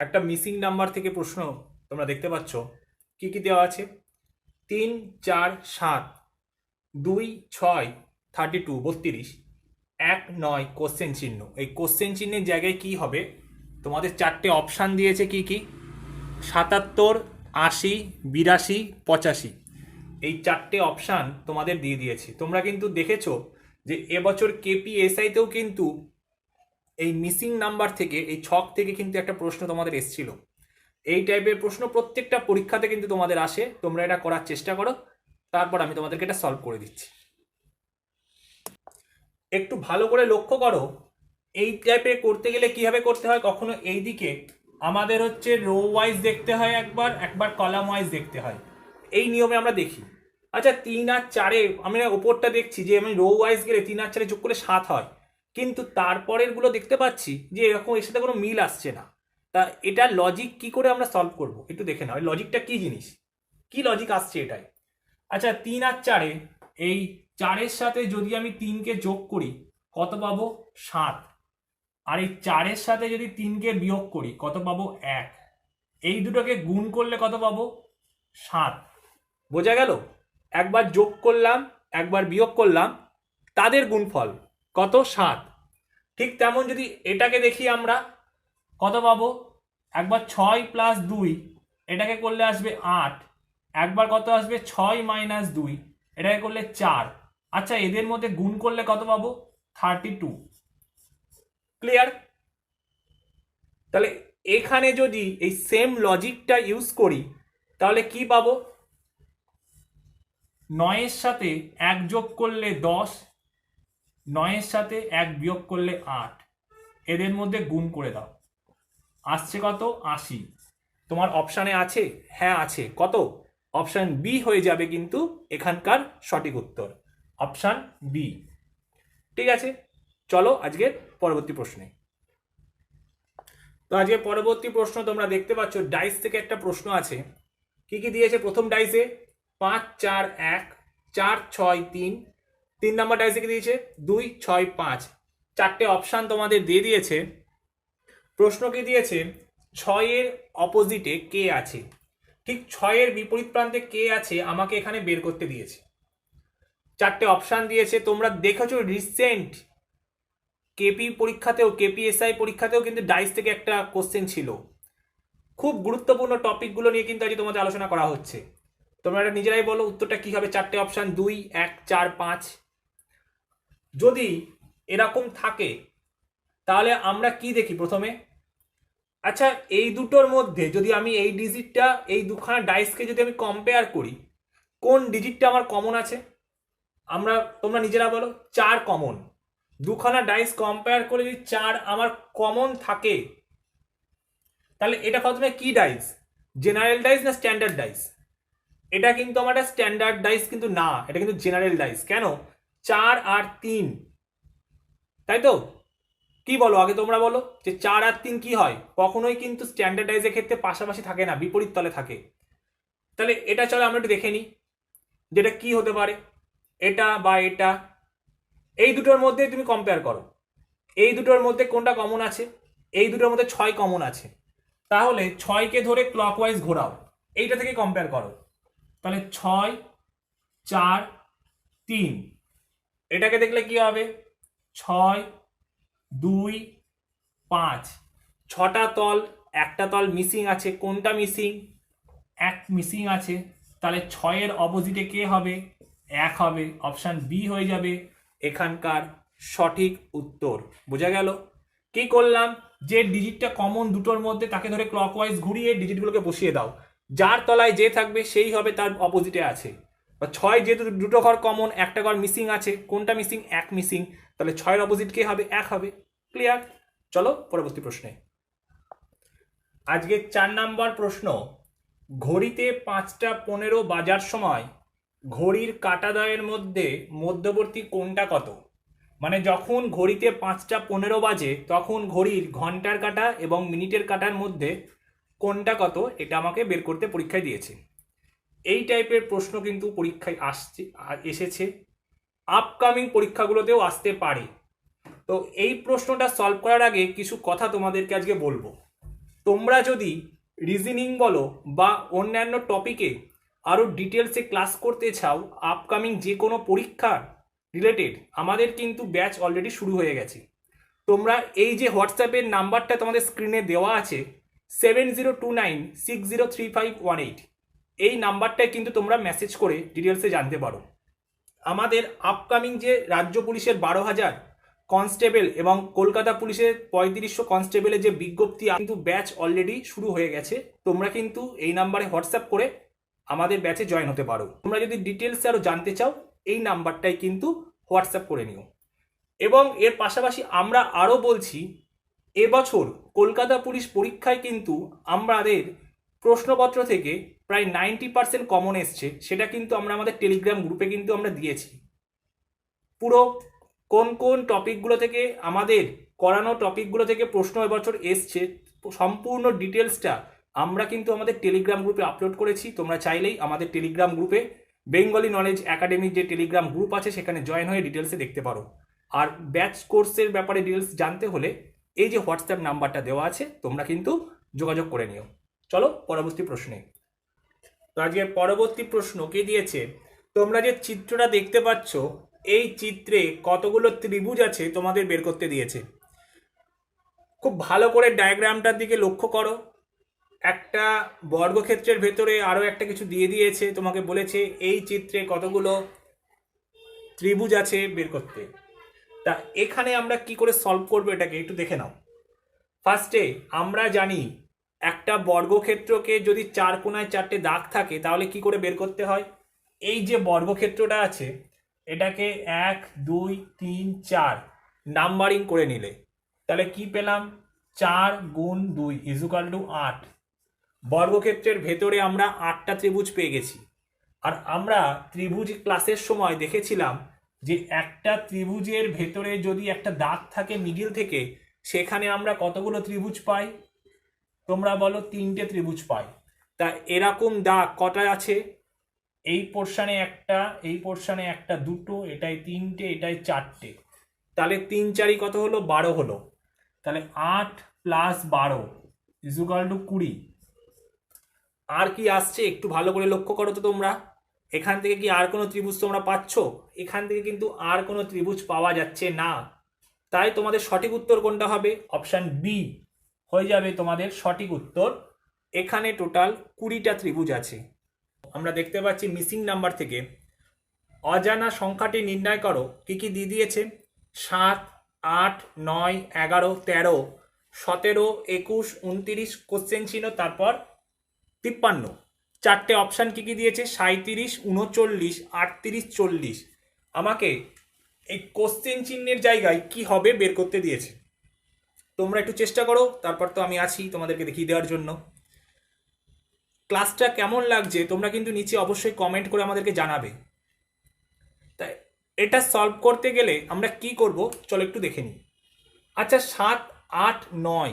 একটা missing number থেকে প্রশ্ন তোমরা দেখতে পাচ্ছ। কি কি দেওয়া আছে? তিন, চার, সাত, দুই, ছয় থার্টি টু বত্রিশ, এক, নয় কোশ্চেন চিহ্ন। এই কোশ্চেন চিহ্নের জায়গায় কি হবে? তোমাদের চারটে অপশান দিয়েছে কি কি? সাতাত্তর, আশি, বিরাশি, পঁচাশি। এই চারটে অপশান তোমাদের দিয়ে দিয়েছে। তোমরা কিন্তু দেখেছ যে এবছর কেপিএসআইতেও কিন্তু এই মিসিং নাম্বার থেকে, এই ছক থেকে কিন্তু একটা প্রশ্ন তোমাদের এসছিল। এই টাইপের প্রশ্ন প্রত্যেকটা পরীক্ষাতে কিন্তু তোমাদের আসে। তোমরা এটা করার চেষ্টা করো। তারপর আমি তোমাদেরকে এটা সলভ করে দিচ্ছি। একটু ভালো করে লক্ষ্য করো। এই টাইপের করতে গেলে কীভাবে করতে হয়? কখনো এই দিকে আমাদের হচ্ছে রো ওয়াইজ দেখতে হয় একবার একবার কলাম ওয়াইজ দেখতে হয়। এই নিয়মে আমরা দেখি। আচ্ছা তিন আর চারে আমি ওপরটা দেখছি যে আমি রো ওয়াইজ গেলে তিন আর চারে যোগ করে সাত হয়। কিন্তু তারপরেরগুলো দেখতে পাচ্ছি যে এরকম এর সাথে কোনো মিল আসছে না। তা এটা লজিক কি করে আমরা সলভ করব? একটু দেখে নাও লজিকটা কি জিনিস? কি লজিক আসছে এটাই? আচ্ছা তিন আর চারে, এই চারের সাথে যদি আমি তিনকে যোগ করি, কত পাবো? সাত। আর এই চারের সাথে যদি তিনকে বিয়োগ করি, কত পাবো? এক। এই দুটোকে গুণ করলে কত পাবো? সাত। বোঝা গেল? একবার যোগ করলাম, একবার বিয়োগ করলাম, তাদের গুণফল। কত সাত? ঠিক তেমন যদি এটাকে দেখি আমরা, কত পাবো? একবার ছয় প্লাস দুই, এটাকে করলে আসবে আট। একবার কত আসবে? ছয় মাইনাস দুই, এটাকে করলে চার। আচ্ছা এদের মধ্যে গুণ করলে কত পাবো? থার্টি টু ক্লিয়ার তাহলে এখানে যদি এই সেম লজিকটা ইউজ করি, তাহলে কি পাবো? নয়ের সাথে এক যোগ করলে দশ নয়ের সাথে এক বিয়োগ করলে আট। এদের মধ্যে গুণ করে দাও। আসছে কত? আশি। তোমার অপশানে আছে? হ্যাঁ আছে। কত? অপশান বি হয়ে যাবে কিন্তু এখানকার সঠিক উত্তর। অপশান বি ঠিক আছে? চলো আজকের পরবর্তী প্রশ্নে। তো আজকে পরবর্তী প্রশ্ন তোমরা দেখতে পাচ্ছ ডাইস থেকে একটা প্রশ্ন আছে। কি কি দিয়েছে? প্রথম ডাইসে পাঁচ, চার, এক, চার, ছয়, তিন তিন নম্বর ডাইসে কি দিয়েছে? দুই, ছয়, পাঁচ। চারটে অপশান তোমাদের দিয়ে দিয়েছে। প্রশ্ন কি দিয়েছে? ছয়ের অপোজিটে কে আছে? ঠিক ছয়ের বিপরীত প্রান্তে কে আছে আমাকে এখানে বের করতে দিয়েছে। চারটে অপশান দিয়েছে। তোমরা দেখেছ রিসেন্ট কেপি পরীক্ষাতেও কেপিএসআই পরীক্ষাতেও কিন্তু ডাইস থেকে একটা কোশ্চেন ছিল। খুব গুরুত্বপূর্ণ টপিকগুলো নিয়ে কিন্তু আজ তোমাদের আলোচনা করা হচ্ছে। তোমরা এটা নিজেরাই বলো, উত্তরটা কি হবে? চারটে অপশান দুই, এক, চার, পাঁচ। যদি এরকম থাকে, তাহলে আমরা কি দেখি প্রথমে? আচ্ছা এই দুটোর মধ্যে যদি আমি এই ডিজিটটা এই দুখানা ডাইসকে যদি আমি কম্পেয়ার করি, কোন ডিজিটটা আমার কমন আছে? আমরা, তোমরা নিজেরা বলো, চার কমন দুখানা ডাইস কম্পেয়ার করে যদি চার আমার কমন থাকে, তাহলে এটা প্রথমে কি ডাইস জেনারেল ডাইস না স্ট্যান্ডার্ড ডাইস এটা কিন্তু আমার স্ট্যান্ডার্ড ডাইস কিন্তু না, এটা কিন্তু জেনারেল ডাইস কেন? চার আর তিন। তাই তো? কি বলো আগে তোমরা বলো যে চার আর তিন কি হয়? কখনোই কিন্তু স্ট্যান্ডার্ডাইজের ক্ষেত্রে পাশাপাশি থাকে না, বিপরীত তলে থাকে। তাহলে এটা চলো আমরা একটু দেখে নিই যেটা কি হতে পারে। এটা বা এটা, এই দুটোর মধ্যে তুমি কম্পেয়ার করো। এই দুটোর মধ্যে কোনটা কমন আছে? এই দুটোর মধ্যে ছয় কমন আছে। তাহলে ছয়কে ধরে ক্লকওয়াইজ ঘোরাও। এইটা থেকে কম্পেয়ার করো। তাহলে ছয়, চার, তিন। এটাকে দেখলে কি হবে? ছয়, দুই, পাঁচ। ছটা তল, একটা তল মিসিং আছে। কোনটা মিসিং এক মিসিং আছে। তাহলে ছয়ের অপোজিটে কে হবে? এক হবে। অপশান বি হয়ে যাবে এখানকার সঠিক উত্তর। বোঝা গেল? কি করলাম? যে ডিজিটটা কমন দুটোর মধ্যে তাকে ধরে ক্লকওয়াইজ ঘুরিয়ে ডিজিটগুলোকে বসিয়ে দাও। যার তলায় যে থাকবে, সেই হবে তার অপোজিটে আছে। ছয় যেহেতু দুটো ঘর কমন একটা ঘর মিসিং আছে, কোনটা মিসিং এক মিসিং তাহলে ছয়ের অপোজিট কে হবে? এক হবে। ক্লিয়ার চলো পরবর্তী প্রশ্নে। আজকে চার নাম্বার প্রশ্ন। ঘড়িতে পাঁচটা পনেরো বাজার সময় ঘড়ির কাটাদয়ের মধ্যে মধ্যবর্তী কোনটা কত? মানে যখন ঘড়িতে পাঁচটা পনেরো বাজে, তখন ঘড়ির ঘণ্টার কাটা এবং মিনিটের কাটার মধ্যে কোনটা কত? এটা আমাকে বের করতে পরীক্ষায় দিয়েছে। এই টাইপের প্রশ্ন কিন্তু পরীক্ষায় আসছে এসেছে। আপকামিং পরীক্ষাগুলোতেও আসতে পারে। তো এই প্রশ্নটা সলভ করার আগে কিছু কথা তোমাদেরকে আজকে বলব। তোমরা যদি রিজনিং বলো বা অন্যান্য টপিকে আরও ডিটেলসে ক্লাস করতে চাও আপকামিং যে কোনো পরীক্ষার রিলেটেড আমাদের কিন্তু ব্যাচ অলরেডি শুরু হয়ে গেছে। তোমরা এই যে হোয়াটসঅ্যাপের নাম্বারটা তোমাদের স্ক্রিনে দেওয়া আছে seven zero two nine six zero three five one eight এই নাম্বারটায় কিন্তু তোমরা মেসেজ করে ডিটেলসে জানতে পারো। আমাদের আপকামিং যে রাজ্য পুলিশের বারো হাজার কনস্টেবল এবং কলকাতা পুলিশের পঁয়ত্রিশশো কনস্টেবলের যে বিজ্ঞপ্তি কিন্তু ব্যাচ অলরেডি শুরু হয়ে গেছে। তোমরা কিন্তু এই নাম্বারে হোয়াটসঅ্যাপ করে আমাদের ব্যাচে জয়েন হতে পারো। তোমরা যদি ডিটেলসে আরও জানতে চাও, এই নাম্বারটাই কিন্তু হোয়াটসঅ্যাপ করে নিও। এবং এর পাশাপাশি আমরা আরও বলছি, এবছর কলকাতা পুলিশ পরীক্ষায় কিন্তু আমাদের প্রশ্নপত্র থেকে প্রায় নাইনটি পার্সেন্ট কমন এসছে, সেটা কিন্তু আমরা আমাদের টেলিগ্রাম গ্রুপে কিন্তু আমরা দিয়েছি। পুরো কোন কোন টপিকগুলো থেকে আমাদের করানো টপিকগুলো থেকে প্রশ্ন এবছর এসছে, সম্পূর্ণ ডিটেলসটা আমরা কিন্তু আমাদের টেলিগ্রাম গ্রুপে আপলোড করেছি। তোমরা চাইলেই আমাদের টেলিগ্রাম গ্রুপে বেঙ্গলি নলেজ একাডেমির যে টেলিগ্রাম গ্রুপ আছে, সেখানে জয়েন হয়ে ডিটেলসে দেখতে পারো। আর ব্যাচ কোর্সের ব্যাপারে ডিটেলস জানতে হলে এই যে হোয়াটসঅ্যাপ নাম্বারটা দেওয়া আছে, তোমরা কিন্তু যোগাযোগ করে নিও। চলো, পরবর্তী প্রশ্নে। আজকের পরবর্তী প্রশ্ন কে দিয়েছে? তোমরা যে চিত্রটা দেখতে পাচ্ছ, এই চিত্রে কতগুলো ত্রিভুজ আছে তোমাদের বের করতে দিয়েছে। খুব ভালো করে ডায়াগ্রামটার দিকে লক্ষ্য করো। একটা বর্গক্ষেত্রের ভেতরে আরও একটা কিছু দিয়ে দিয়েছে, তোমাকে বলেছে এই চিত্রে কতগুলো ত্রিভুজ আছে বের করতে। তা এখানে আমরা কি করে সলভ করব এটাকে একটু দেখে নাও। ফার্স্টে আমরা জানি একটা বর্গক্ষেত্রকে যদি চার কোনায় চারটে দাগ থাকে, তাহলে কি করে বের করতে হয়? এই যে বর্গক্ষেত্রটা আছে, এটাকে এক, দুই, তিন, চার নাম্বারিং করে নিলে, তাহলে কি পেলাম? চার গুণ দুই ইজুকাল টু আট। বর্গক্ষেত্রের ভেতরে আমরা আটটা ত্রিভুজ পেয়ে গেছি। আর আমরা ত্রিভুজ ক্লাসের সময় দেখেছিলাম যে একটা ত্রিভুজের ভেতরে যদি একটা দাগ থাকে মিডিল থেকে, সেখানে আমরা কতগুলো ত্রিভুজ পাই? তোমরা বলো তিনটে ত্রিভুজ পাই। তা এরকম দাগ কটা আছে? এই পোর্শানে একটা, এই পোর্শানে একটা দুটো এটাই তিনটে এটাই চারটে। তাহলে তিন চারি কত হলো? বারো হলো। তাহলে আট প্লাস বারো ইজুকাল টু কুড়ি। আর কি আসছে? একটু ভালো করে লক্ষ্য করো তো তোমরা। এখান থেকে কি আর কোনো ত্রিভুজ তোমরা পাচ্ছ? এখান থেকে কিন্তু আর কোনো ত্রিভুজ পাওয়া যাচ্ছে না। তাই তোমাদের সঠিক উত্তর কোনটা হবে? অপশান বি হয়ে যাবে তোমাদের সঠিক উত্তর। এখানে টোটাল কুড়িটা ত্রিভুজ আছে। আমরা দেখতে পাচ্ছি মিসিং নাম্বার থেকে। অজানা সংখ্যাটি নির্ণয় করো। কি কি দিয়ে দিয়েছে? সাত, আট, নয়, এগারো, তেরো, সতেরো, একুশ, উনতিরিশ কোশ্চেন চিহ্ন তারপর তিপ্পান্ন। চারটে অপশান কি কি দিয়েছে? সাঁত্রিশ উনচল্লিশ, আটত্রিশ, চল্লিশ। আমাকে এই কোশ্চেন চিহ্নের জায়গায় কি হবে বের করতে দিয়েছে। তোমরা একটু চেষ্টা করো, তারপর তো আমি আছি তোমাদেরকে দেখিয়ে দেওয়ার জন্য। ক্লাসটা কেমন লাগছে তোমরা কিন্তু নিচে অবশ্যই কমেন্ট করে আমাদেরকে জানাবে। তাই এটা সলভ করতে গেলে আমরা কি করব? চলো একটু দেখে নিই। আচ্ছা সাত, আট, নয়।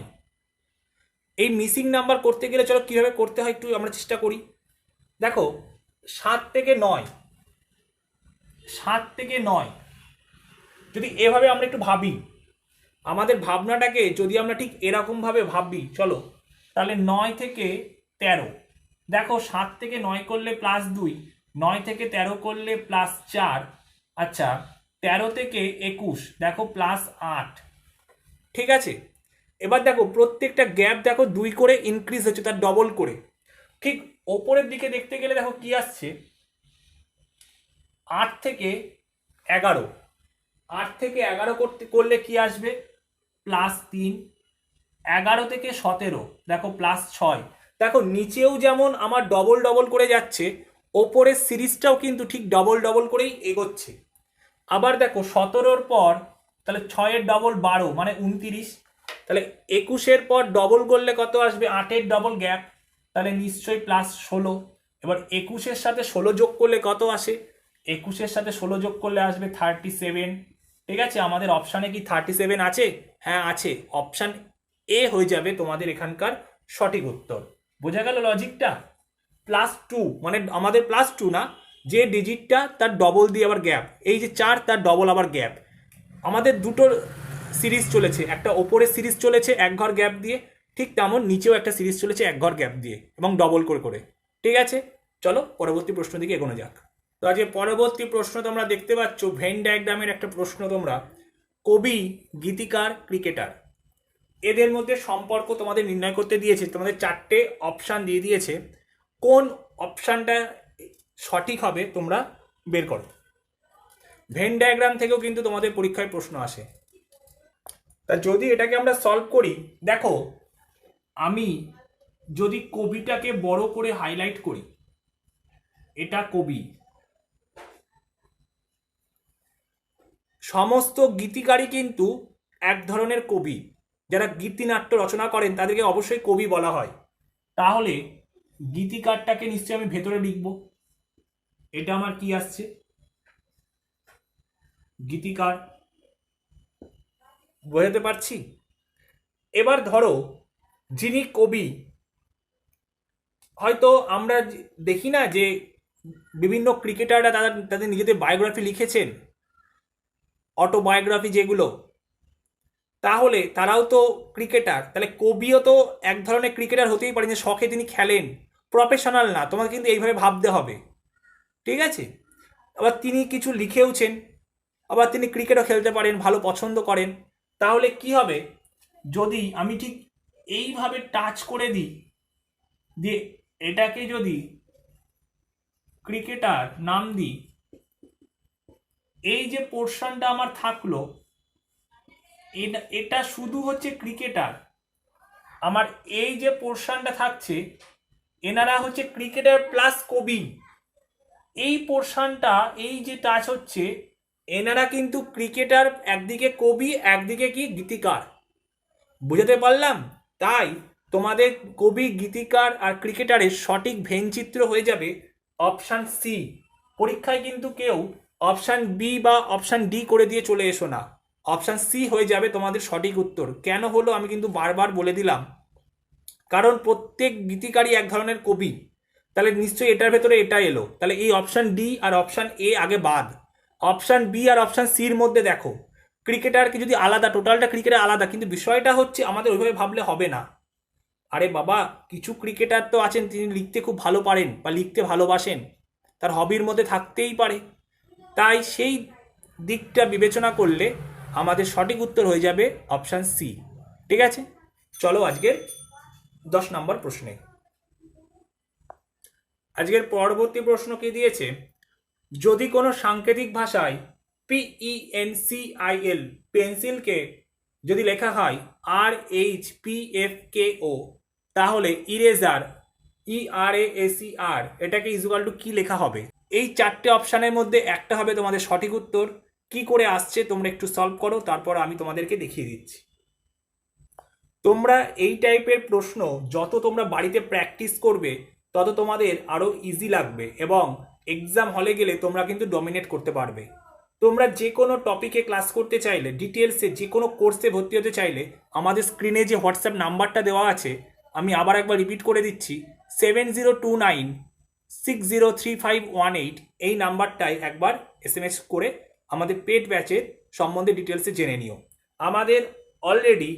এই মিসিং নাম্বার করতে গেলে চলো কীভাবে করতে হয় একটু আমরা চেষ্টা করি। দেখো, সাত থেকে নয়। সাত থেকে নয়। যদি এভাবে আমরা একটু ভাবি আমাদের ভাবনাটাকে যদি আমরা ঠিক এরকমভাবে ভাবি, চলো, তাহলে নয় থেকে তেরো। দেখো, সাত থেকে নয় করলে প্লাস দুই, নয় থেকে তেরো করলে প্লাস চার আচ্ছা তেরো থেকে একুশ, দেখো প্লাস আট। ঠিক আছে? এবার দেখো, প্রত্যেকটা গ্যাপ দেখো দুই করে ইনক্রিজ হচ্ছে, তার ডবল করে। ঠিক ওপরের দিকে দেখতে গেলে দেখো কি আসছে? আট থেকে এগারো। আট থেকে এগারো করতে করলে কি আসবে? প্লাস তিন, এগারো থেকে সতেরো, দেখো প্লাস ছয়। দেখো নিচেও যেমন আমার ডবল ডবল করে যাচ্ছে, ওপরের সিরিজটাও কিন্তু ঠিক ডবল ডবল করেই এগোচ্ছে। আবার দেখো সতেরোর পর, তাহলে ছয়ের ডবল বারো মানে উনতিরিশ। তাহলে একুশের পর ডবল করলে কত আসবে? আটের ডবল গ্যাপ তাহলে নিশ্চয়ই প্লাস ষোলো। এবার একুশের সাথে ষোলো যোগ করলে কত আসে? একুশের সাথে ষোলো যোগ করলে আসবে থার্টি সেভেন ঠিক আছে, আমাদের অপশানে কি থার্টি সেভেন আছে? হ্যাঁ আছে। অপশান এ হয়ে যাবে তোমাদের এখানকার সঠিক উত্তর। বোঝা গেল লজিকটা প্লাস টু মানে আমাদের প্লাস টু না, যে ডিজিটটা তার ডবল দিয়ে আবার গ্যাপ এই যে চার, তার ডবল আবার গ্যাপ আমাদের দুটো সিরিজ চলেছে, একটা ওপরের সিরিজ চলেছে এক ঘর গ্যাপ দিয়ে, ঠিক তেমন নিচেও একটা সিরিজ চলেছে এক ঘর গ্যাপ দিয়ে, এবং ডবল করে করে। ঠিক আছে? চলো, পরবর্তী প্রশ্ন দিকে এগোনো যাক। তো আজকে পরবর্তী প্রশ্ন তোমরা দেখতে পাচ্ছ ভেন ডায়াগ্রামের একটা প্রশ্ন তোমরা। কবি, গীতিকার ক্রিকেটার এদের মধ্যে সম্পর্ক তোমাদের নির্ণয় করতে দিয়েছে, তোমাদের চারটে অপশান দিয়ে দিয়েছে। কোন অপশানটা সঠিক হবে তোমরা বের করো। ভেন ডায়াগ্রাম থেকেও কিন্তু তোমাদের পরীক্ষায় প্রশ্ন আসে। তা যদি এটাকে আমরা সলভ করি, দেখো, আমি যদি কবিটাকে বড় করে হাইলাইট করি, এটা কবি। সমস্ত গীতিকারই কিন্তু এক ধরনের কবি। যারা গীতিনাট্য রচনা করেন, তাদেরকে অবশ্যই কবি বলা হয়। তাহলে গীতিকারটাকে নিশ্চয়ই আমি ভেতরে লিখব। এটা আমার কি আসছে? গীতিকার। বোঝাতে পারছি? এবার ধরো, যিনি কবি, হয়তো আমরা দেখি না যে বিভিন্ন ক্রিকেটাররা তাদের তাদের নিজেদের বায়োগ্রাফি লিখেছেন। অটোবায়োগ্রাফি যেগুলো, তাহলে তারাও তো ক্রিকেটার তাহলে কবিও তো এক ধরনের ক্রিকেটার হতেই পারেন যে শখে তিনি খেলেন। প্রফেশনাল না, তোমাকে কিন্তু এইভাবে ভাবতে হবে। ঠিক আছে? আবার তিনি কিছু লিখেওছেন, আবার তিনি ক্রিকেটও খেলতে পারেন, ভালো পছন্দ করেন। তাহলে কি হবে? যদি আমি ঠিক এইভাবে টাচ করে দিই, দিয়ে এটাকে যদি ক্রিকেটার নাম দিই এই যে পোর্শনটা আমার থাকল এটা শুধু হচ্ছে ক্রিকেটার আমার এই যে পোর্শনটা থাকছে, এনারা হচ্ছে ক্রিকেটার প্লাস কবি। এই পোর্শনটা এই যে টাচ হচ্ছে, এনারা কিন্তু ক্রিকেটার একদিকে কবি, একদিকে কি গীতিকার। বুঝাতে পারলাম? তাই তোমাদের কবি, গীতিকার আর ক্রিকেটারের সঠিক ভেনচিত্র হয়ে যাবে অপশান সি পরীক্ষায় কিন্তু কেউ অপশান বি বা অপশান ডি করে দিয়ে চলে এসো না। অপশান সি হয়ে যাবে তোমাদের সঠিক উত্তর। কেন হলো আমি কিন্তু বারবার বলে দিলাম। কারণ প্রত্যেক গীতিকারই এক ধরনের কবি। তাহলে নিশ্চয়ই এটার ভেতরে এটা এলো। তাহলে এই অপশান ডি আর অপশান এ আগে বাদ। অপশান বি আর অপশান সির মধ্যে দেখো। ক্রিকেটারকে যদি আলাদা টোটালটা ক্রিকেটার আলাদা, কিন্তু বিষয়টা হচ্ছে আমাদের ওইভাবে ভাবলে হবে না। আরে বাবা, কিছু ক্রিকেটার তো আছেন, তিনি লিখতে খুব ভালো পারেন বা লিখতে ভালোবাসেন। তার হবির মধ্যে থাকতেই পারে। তাই সেই দিকটা বিবেচনা করলে আমাদের সঠিক উত্তর হয়ে যাবে অপশান সি ঠিক আছে? চলো আজকের দশ নম্বর প্রশ্নে। আজকের পরবর্তী প্রশ্ন কি দিয়েছে? যদি কোনো সাংকেতিক ভাষায় E পিইএনসিআইএল পেন্সিলকে যদি লেখা হয় R H P F K O তাহলে ইরেজার ই আর এ এসি আর এটাকে ইজুয়াল টু কি লেখা হবে? এই চারটে অপশানের মধ্যে একটা হবে তোমাদের সঠিক উত্তর। কি করে আসছে তোমরা একটু সলভ করো, তারপর আমি তোমাদেরকে দেখিয়ে দিচ্ছি। তোমরা এই টাইপের প্রশ্ন যত তোমরা বাড়িতে প্র্যাকটিস করবে, তত তোমাদের আরও ইজি লাগবে এবং এক্সাম হলে গেলে তোমরা কিন্তু ডমিনেট করতে পারবে। তোমরা যে কোনো টপিকে ক্লাস করতে চাইলে ডিটেলসে যে কোনো কোর্সে ভর্তি হতে চাইলে, আমাদের স্ক্রিনে যে হোয়াটসঅ্যাপ নাম্বারটা দেওয়া আছে, আমি আবার একবার রিপিট করে দিচ্ছি seven zero two nine six zero three five one eight এই নাম্বারটায় একবার এস এম এস করে আমাদের পেড ব্যাচের সম্বন্ধে ডিটেলসে জেনে নিও। আমাদের অলরেডি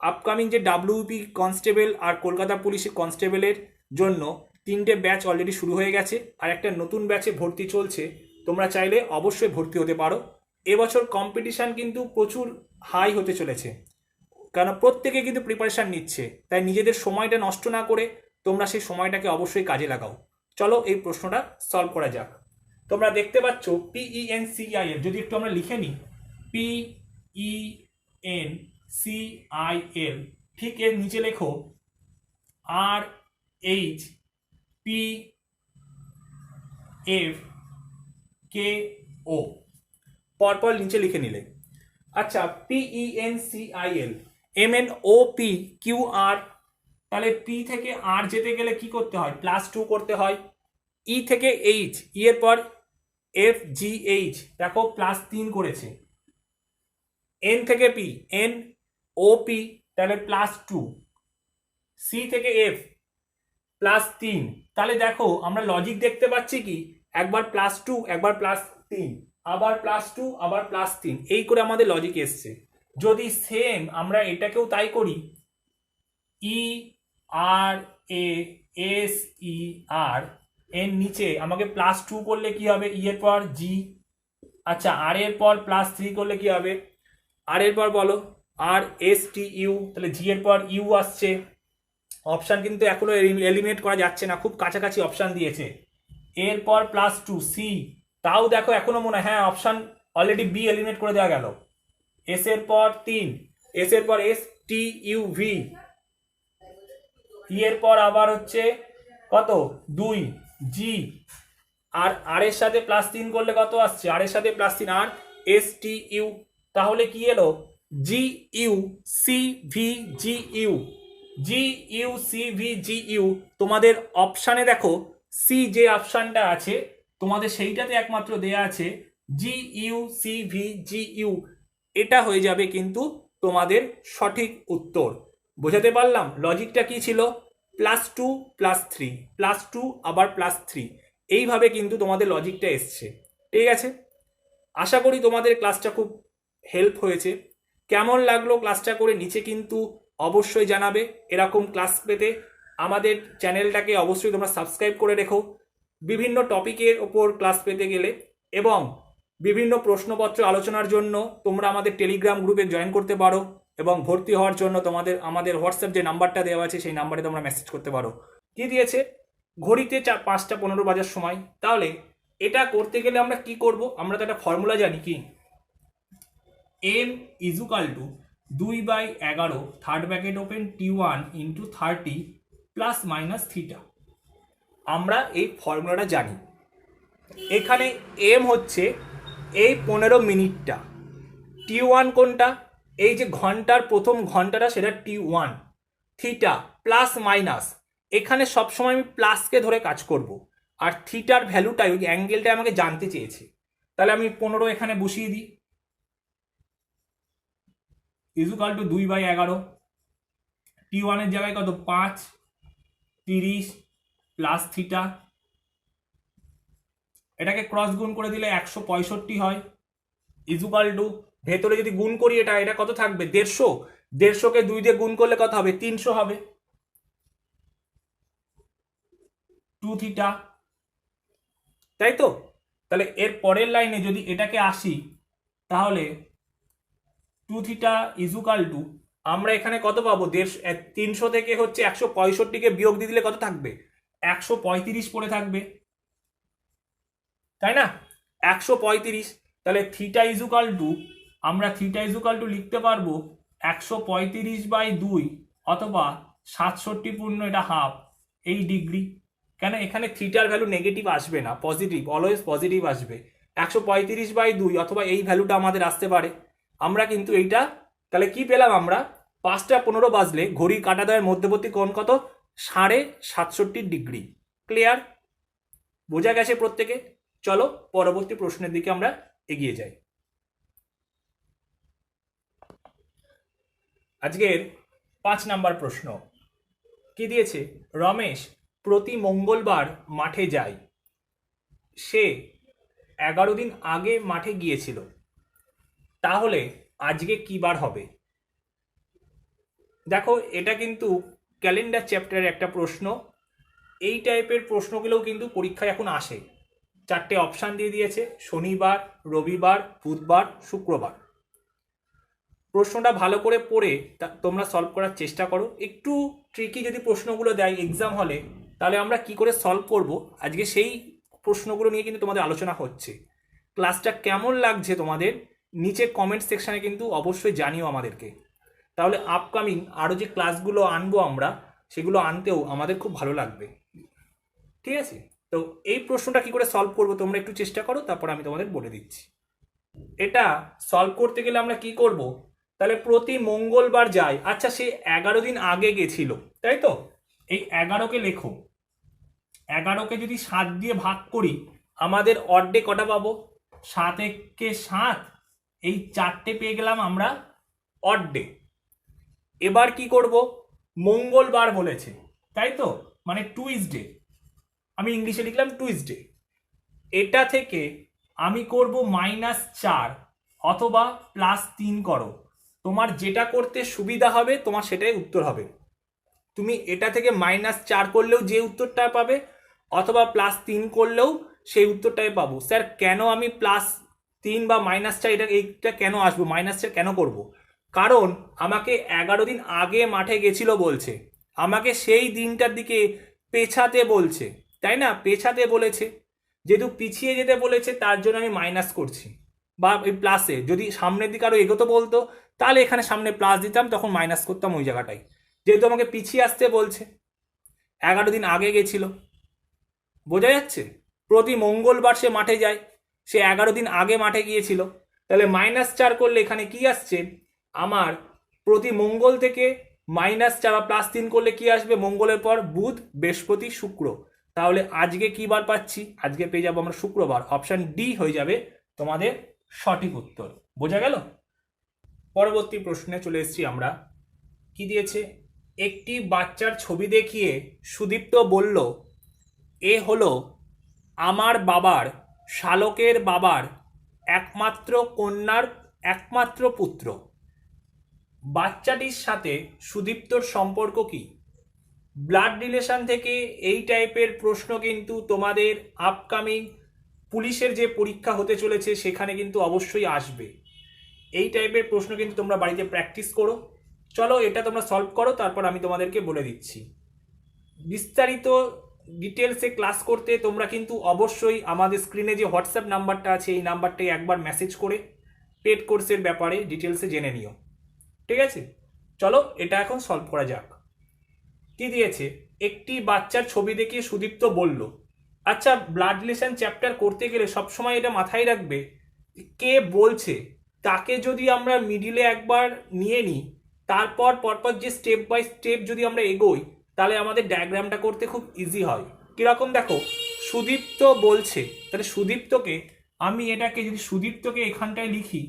আপকামিং যে ডাব্লিউপি কনস্টেবল আর কলকাতা পুলিশের কনস্টেবলের জন্য তিনটে ব্যাচ অলরেডি শুরু হয়ে গেছে আর একটা নতুন ব্যাচে ভর্তি চলছে। তোমরা চাইলে অবশ্যই ভর্তি হতে পারো। এবছর কম্পিটিশান কিন্তু প্রচুর হাই হতে চলেছে। কারণ প্রত্যেকে কিন্তু প্রিপারেশান নিচ্ছে। তাই নিজেদের সময়টা নষ্ট না করে তোমরা সেই সময়টাকে অবশ্যই কাজে লাগাও। চলো এই প্রশ্নটা সলভ করা যাক। তোমরা দেখতে পাচ্ছ পিইএন সিআইএল যদি একটু আমরা লিখে নিই P E N C I L ঠিক এর নিচে লেখো R H P F K O পরপর নিচে লিখে নিলে। আচ্ছা P E N C I L M N O P Q R তাহলে পি থেকে আর যেতে গেলে কি করতে হয়? প্লাস টু করতে হয়। ই থেকে এইচ ই এর পর এফ জি এইচ দেখো প্লাস তিন করেছে। এন থেকে পি এন ও পি তাহলে প্লাস টু সি থেকে এফ প্লাস তিন। তাহলে দেখো, আমরা লজিক দেখতে পাচ্ছি কি? একবার প্লাস টু একবার প্লাস তিন। আবার প্লাস টু আবার প্লাস তিন। এই করে আমাদের লজিক এসছে। যদি সেম আমরা এটাকেও তাই করি ই আর এ এস ই আর এর নিচে, আমাকে প্লাস টু করলে কি হবে? ই এর পর জি আচ্ছা আর এর পর প্লাস থ্রি করলে কি হবে? আর এর পর বলো আর এস টি ইউ তাহলে জি এর পর ইউ আসছে। অপশান কিন্তু এখনও এলিমিনেট করা যাচ্ছে না, খুব কাছাকাছি অপশান দিয়েছে। এরপর প্লাস টু সি তাও দেখো এখনও মনে হ্যাঁ অপশান অলরেডি বি এলিমিনেট করে দেওয়া গেল। এস এর পর তিন এস এর পর S T U V E এর পর আবার হচ্ছে কত? দুই। জি আর আর এর সাথে প্লাস তিন করলে কত আসছে? আর এর সাথে প্লাস তিন। আর এস টি ইউ তাহলে কি এলো? G U C V G U G U C V G U তোমাদের অপশানে দেখো সি যে অপশানটা আছে, তোমাদের সেইটাতে একমাত্র দেয়া আছে G U C V G U এটা হয়ে যাবে কিন্তু তোমাদের সঠিক উত্তর। বোঝাতে পারলাম? লজিকটা কি ছিল? Plus two plus three plus two আবার প্লাস থ্রি এইভাবে কিন্তু তোমাদের লজিকটা এসছে। ঠিক আছে? আশা করি তোমাদের ক্লাসটা খুব হেল্প হয়েছে। কেমন লাগল ক্লাসটা করে নিচে কিন্তু অবশ্যই জানাবে এরকম ক্লাস পেতে। আমাদের চ্যানেলটাকে অবশ্যই তোমরা সাবস্ক্রাইব করে রেখো। বিভিন্ন টপিকের ওপর ক্লাস পেতে গেলে এবং বিভিন্ন প্রশ্নপত্র আলোচনার জন্য তোমরা আমাদের টেলিগ্রাম গ্রুপে জয়েন করতে পারো। এবং ভর্তি হওয়ার জন্য তোমাদের, আমাদের হোয়াটসঅ্যাপ যে নাম্বারটা দেওয়া আছে, সেই নাম্বারে তোমরা মেসেজ করতে পারো। কি দিয়েছে? ঘড়িতে চার পাঁচটা পনেরো বাজার সময়। তাহলে এটা করতে গেলে আমরা কি করব? আমরা তো একটা ফর্মুলা জানি কি? এম ইজুকাল টু দুই বাই এগারো third bracket open T one into thirty plus minus theta আমরা এই ফর্মুলাটা জানি। এখানে এম হচ্ছে এই পনেরো মিনিটটা। টি ওয়ান কোনটা? এই যে ঘণ্টার প্রথম ঘন্টাটা সেটা T one theta plus minus এখানে সবসময় আমি প্লাসকে ধরে কাজ করব। আর থিটার ভ্যালুটাই ওই অ্যাঙ্গেলটাই আমাকে জানতে চেয়েছে। তাহলে আমি পনেরো এখানে বসিয়ে দিই। ইজুকাল টু দুই বাই এগারো। টি ওয়ানের জায়গায় কত? পাঁচ, তিরিশ প্লাস থিটা এটাকে ক্রস গুণ করে দিলে একশো পঁয়ষট্টি হয়। ইজুকাল টু ভেতরে যদি গুণ করি এটা এটা কত থাকবে? দেড়শো। দেড়শোকে দুই দিয়ে গুণ করলে কত হবে? তিনশো হবে। টু থিটা তাই তো? তাহলে এর পরের লাইনে যদি এটাকে আসি, তাহলে টু থিটা ইজুকাল টু আমরা এখানে কত পাবো? দেড়শো তিনশো থেকে হচ্ছে একশো পঁয়ষট্টিকে বিয়োগ দিয়ে দিলে কত থাকবে? একশো পঁয়ত্রিশ পড়ে থাকবে। তাই না? একশো পঁয়ত্রিশ। তাহলে থিটা ইজুকাল টু আমরা থিটা ইজুকাল টু লিখতে পারব একশো পঁয়ত্রিশ বাই দুই অথবা সাতষট্টি পূর্ণ এটা হাফ এই ডিগ্রি কেন? এখানে থিটার ভ্যালু নেগেটিভ আসবে না পজিটিভ অলওয়েজ পজিটিভ আসবে। একশো পঁয়ত্রিশ বাই দুই অথবা এই ভ্যালুটা আমাদের আসতে পারে। আমরা কিন্তু এইটা, তাহলে কি পেলাম আমরা? পাঁচটা পনেরো বাজলে ঘড়ির কাঁটাদয়ের মধ্যবর্তী কোণ কত? সাড়ে সাতষট্টি ডিগ্রি ক্লিয়ার বোঝা গেছে প্রত্যেকে? চলো পরবর্তী প্রশ্নের দিকে আমরা এগিয়ে যাই। আজকের পাঁচ নাম্বার প্রশ্ন। কি দিয়েছে? রমেশ প্রতি মঙ্গলবার মাঠে যায়। সে এগারো দিন আগে মাঠে গিয়েছিল। তাহলে আজকে কি বার হবে? দেখো, এটা কিন্তু ক্যালেন্ডার চ্যাপ্টারের একটা প্রশ্ন। এই টাইপের প্রশ্নগুলোও কিন্তু পরীক্ষায় এখন আসে। চারটে অপশান দিয়ে দিয়েছে, শনিবার, রবিবার, বুধবার, শুক্রবার। প্রশ্নটা ভালো করে পড়ে তোমরা সলভ করার চেষ্টা করো। একটু ট্রিকি যদি প্রশ্নগুলো দেয় এক্সাম হলে তাহলে আমরা কি করে সলভ করব? আজকে সেই প্রশ্নগুলো নিয়ে কিন্তু তোমাদের আলোচনা হচ্ছে। ক্লাসটা কেমন লাগছে তোমাদের? নিচে কমেন্ট সেকশানে কিন্তু অবশ্যই জানিও আমাদেরকে। তাহলে আপকামিং আরও যে ক্লাসগুলো আনব আমরা, সেগুলো আনতেও আমাদের খুব ভালো লাগবে। ঠিক আছে? তো এই প্রশ্নটা কি করে সলভ করব তোমরা একটু চেষ্টা করো, তারপর আমি তোমাদের বলে দিচ্ছি। এটা সলভ করতে গেলে আমরা কি করব? তাহলে প্রতি মঙ্গলবার যাই আচ্ছা সে এগারো দিন আগে গেছিল, তাই তো? এই এগারোকে লেখো। এগারোকে যদি সাত দিয়ে ভাগ করি, আমাদের অর্ডে কটা পাবো? সাত একে সাত, এই চারটে পেয়ে গেলাম আমরা অর্ডে এবার কি করব? মঙ্গলবার বলেছে, তাই তো? মানে টুইসডে। আমি ইংলিশে লিখলাম টুইসডে। এটা থেকে আমি করব মাইনাস চার, অথবা প্লাস তিন করো। তোমার যেটা করতে সুবিধা হবে, তোমার সেটাই উত্তর হবে। তুমি এটা থেকে মাইনাস চার করলেও যে উত্তরটা পাবে, অথবা প্লাস তিন করলেও সেই উত্তরটাই পাবো। স্যার, কেন আমি প্লাস তিন বা মাইনাস চার, এটা, এইটা কেন আসব? মাইনাস চার কেন করব। কারণ আমাকে এগারো দিন আগে মাঠে গেছিল বলছে। আমাকে সেই দিনটার দিকে পেছাতে বলছে। তাই না? পেছাতে বলেছে। যেহেতু পিছিয়ে যেতে বলেছে, তার জন্য আমি মাইনাস করছি। বা এই প্লাসে যদি সামনের দিকে আরও এগোতে বলতো তাহলে এখানে সামনে প্লাস দিতাম, তখন মাইনাস করতাম ওই জায়গাটায় যেহেতু আমাকে পিছিয়ে আসতে বলছে, এগারো দিন আগে গেছিল। বোঝা যাচ্ছে? প্রতি মঙ্গলবার সে মাঠে যায়, সে এগারো দিন আগে মাঠে গিয়েছিল। তাহলে মাইনাস চার করলে এখানে কি আসছে? আমার প্রতি মঙ্গল থেকে মাইনাস চার বা প্লাস তিন করলে কি আসবে? মঙ্গলের পর বুধ, বৃহস্পতি, শুক্র। তাহলে আজকে কি বার পাচ্ছি? আজকে পেয়ে যাব আমরা শুক্রবার। অপশান ডি হয়ে যাবে তোমাদের সঠিক উত্তর। বোঝা গেল? পরবর্তী প্রশ্নে চলে এসেছি আমরা। কি দিয়েছে? একটি বাচ্চার ছবি দেখিয়ে সুদীপ্ত বলল, এ হলো আমার বাবার, শালকের বাবার একমাত্র কন্যার একমাত্র পুত্র। বাচ্চাটির সাথে সুদীপ্তর সম্পর্ক কি? ব্লাড রিলেশন থেকে এই টাইপের প্রশ্ন কিন্তু তোমাদের আপকামিং পুলিশের যে পরীক্ষা হতে চলেছে সেখানে কিন্তু অবশ্যই আসবে। এই টাইপের প্রশ্ন কিন্তু তোমরা বাড়িতে প্র্যাকটিস করো। চলো এটা তোমরা সলভ করো, তারপর আমি তোমাদেরকে বলে দিচ্ছি। বিস্তারিত ডিটেলসে ক্লাস করতে তোমরা কিন্তু অবশ্যই আমাদের স্ক্রিনে যে হোয়াটসঅ্যাপ নাম্বারটা আছে, এই নাম্বারটাই একবার মেসেজ করে পেড কোর্সের ব্যাপারে ডিটেলসে জেনে নিও। ঠিক আছে? চলো এটা এখন সলভ করা যাক। কি দিয়েছে? একটি বাচ্চার ছবি দেখিয়ে সুদীপ্ত বলল আচ্ছা ব্লাড রিলেশন চ্যাপ্টার করতে গেলে সবসময় এটা মাথায় রাখবে? কে বলছে? তাকে যদি আমরা মিডিলে একবার নিয়ে নিই, তারপর, পরপর যে স্টেপ বাই স্টেপ যদি আমরা এগোই, তাহলে আমাদের ডায়াগ্রামটা করতে খুব ইজি হয়। কীরকম দেখো, সুদীপ্ত বলছে, তাহলে সুদীপ্তকে আমি এটাকে যদি সুদীপ্তকে এখানটায় লিখি,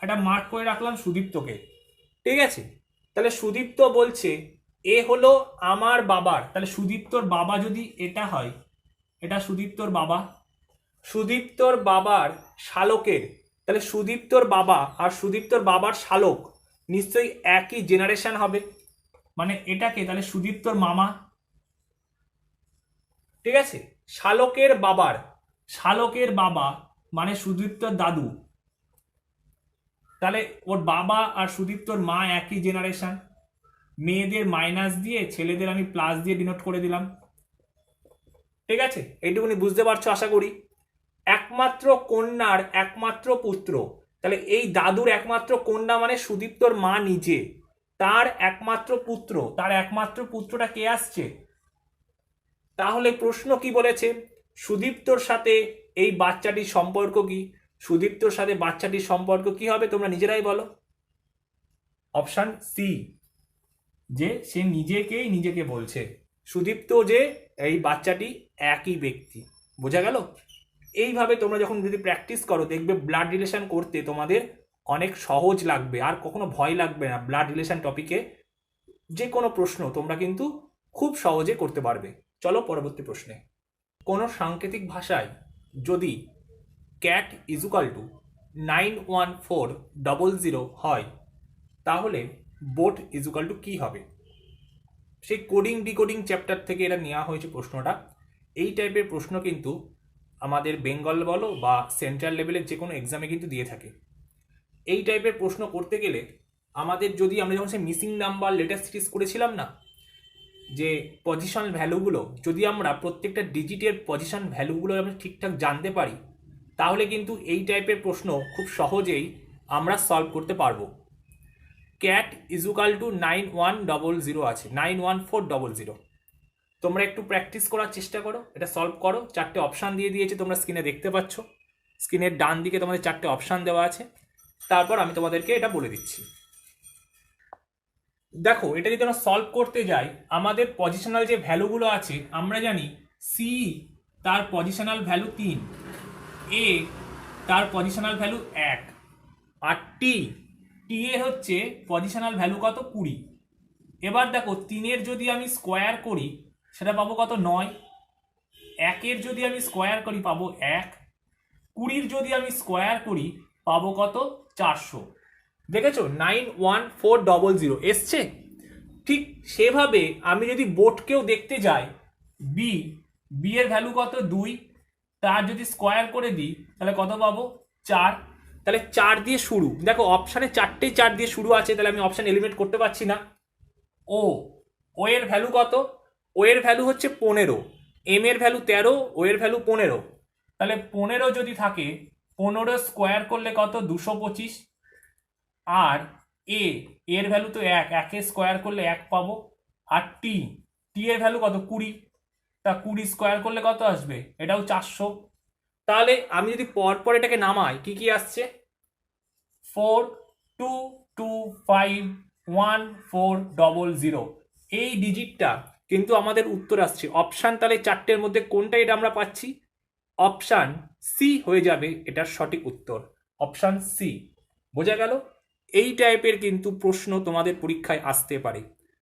একটা মার্ক করে রাখলাম সুদীপ্তকে। ঠিক আছে? তাহলে সুদীপ্ত বলছে, এ হলো আমার বাবার। তাহলে সুদীপ্তর বাবা যদি এটা হয়, এটা সুদীপ্তর বাবা। সুদীপ্তর বাবার শালকের, তাহলে সুদীপ্তর বাবা আর সুদীপ্তর বাবার শালক নিশ্চয়ই একই জেনারেশন হবে। মানে এটাকে তাহলে সুদীপ্তর মামা। ঠিক আছে? শালকের বাবার, শালকের বাবা মানে সুদীপ্তর দাদু। তাহলে ওর বাবা আর সুদীপ্তর মা একই জেনারেশন মেয়েদের মাইনাস দিয়ে ছেলেদের আমি প্লাস দিয়ে ডিনোট করে দিলাম। ঠিক আছে? এইটুকুনি বুঝতে পারছ আশা করি? একমাত্র কন্যার একমাত্র পুত্র। তাহলে এই দাদুর একমাত্র কন্যা মানে সুদীপ্তর মা নিজে। তার একমাত্র পুত্র, তার একমাত্র পুত্রটা কে আসছে? তাহলে প্রশ্ন কি বলেছে? সুদীপ্তর সাথে এই বাচ্চাটির সম্পর্ক কি? সুদীপ্তর সাথে বাচ্চাটির সম্পর্ক কি হবে তোমরা নিজেরাই বলো। অপশান সি, যে সে নিজেকেই নিজেকে বলছে। সুদীপ্ত যে এই বাচ্চাটি একই ব্যক্তি। বোঝা গেল? এইভাবে তোমরা যখন যদি প্র্যাকটিস করো, দেখবে ব্লাড রিলেশন করতে তোমাদের অনেক সহজ লাগবে, আর কখনো ভয় লাগবে না। ব্লাড রিলেশন টপিকে যে কোনো প্রশ্ন তোমরা কিন্তু খুব সহজে করতে পারবে। চলো পরবর্তী প্রশ্নে। কোনো সাংকেতিক ভাষায় যদি cat equal to nine one four double zero হয়, তাহলে বোট ইজুকাল টু কী হবে? সেই কোডিং ডিকোডিং চ্যাপ্টার থেকে এটা নেওয়া হয়েছে প্রশ্নটা। এই টাইপের প্রশ্ন কিন্তু আমাদের বেঙ্গল বলো বা সেন্ট্রাল লেভেলের যে কোনো এক্সামে কিন্তু দিয়ে থাকে। এই টাইপের প্রশ্ন করতে গেলে আমাদের যদি আমরা যখন সে মিসিং নাম্বার লেটার সিরিজ করেছিলাম না, যে পজিশন ভ্যালুগুলো যদি আমরা প্রত্যেকটা ডিজিটের পজিশন ভ্যালুগুলো আমরা ঠিকঠাক জানতে পারি, তাহলে কিন্তু এই টাইপের প্রশ্ন খুব সহজেই আমরা সলভ করতে পারব। Cat equal to nine one double zero আছে nine one four double zero তোমরা একটু প্র্যাকটিস করার চেষ্টা করো। এটা সলভ করো। চারটে অপশান দিয়ে দিয়েছে, তোমরা স্ক্রিনে দেখতে পাচ্ছ। স্ক্রিনের ডান দিকে তোমাদের চারটে অপশান দেওয়া আছে। তারপর আমি তোমাদেরকে এটা বলে দিচ্ছি। দেখো, এটা যদি আমরা সলভ করতে যাই, আমাদের পজিশনাল যে ভ্যালুগুলো আছে, আমরা জানি সি তার পজিশনাল ভ্যালু তিন। এ তার পজিশনাল ভ্যালু এক। আর টি টি এর হচ্ছে পজিশনাল ভ্যালু কত কুড়ি। এবার দেখো, তিনের যদি আমি স্কোয়ার করি সেটা পাবো কত? নয়। একের যদি আমি স্কোয়ার করি, পাবো এক। কুড়ির যদি আমি স্কোয়ার করি, পাবো কত? চারশো। দেখেছ? Nine one four double zero এসছে? ঠিক সেভাবে আমি যদি বোটকেও দেখতে যাই বি বি এর ভ্যালু কত? দুই। তার যদি স্কোয়ার করে দিই, তাহলে কত পাবো? চার। তাহলে চার দিয়ে শুরু। দেখো অপশানে চারটেই চার দিয়ে শুরু আছে, তাহলে আমি অপশান এলিমিনেট করতে পারছি না। ও ও এর ভ্যালু কত? ও এর ভ্যালু হচ্ছে পনেরো এম এর ভ্যালু তেরো ও এর ভ্যালু পনেরো। তাহলে পনেরো যদি থাকে, পনেরো স্কোয়ার করলে কত? দুশো পঁচিশ। আর এ এর ভ্যালু তো এক, একে স্কোয়ার করলে এক পাবো। আর টি টি এর ভ্যালু কত? কুড়ি। তা কুড়ি স্কোয়ার করলে কত আসবে? এটাও চারশো। তাহলে আমি যদি পরপর এটাকে নামাই, কি কি আসছে? Four two two five one four double zero এই ডিজিটটা কিন্তু আমাদের উত্তর আসছে। অপশান তাহলে চারটের মধ্যে কোনটা এটা আমরা পাচ্ছি? অপশান সি হয়ে যাবে এটার সঠিক উত্তর। অপশান সি বোঝা গেল? এই টাইপের কিন্তু প্রশ্ন তোমাদের পরীক্ষায় আসতে পারে।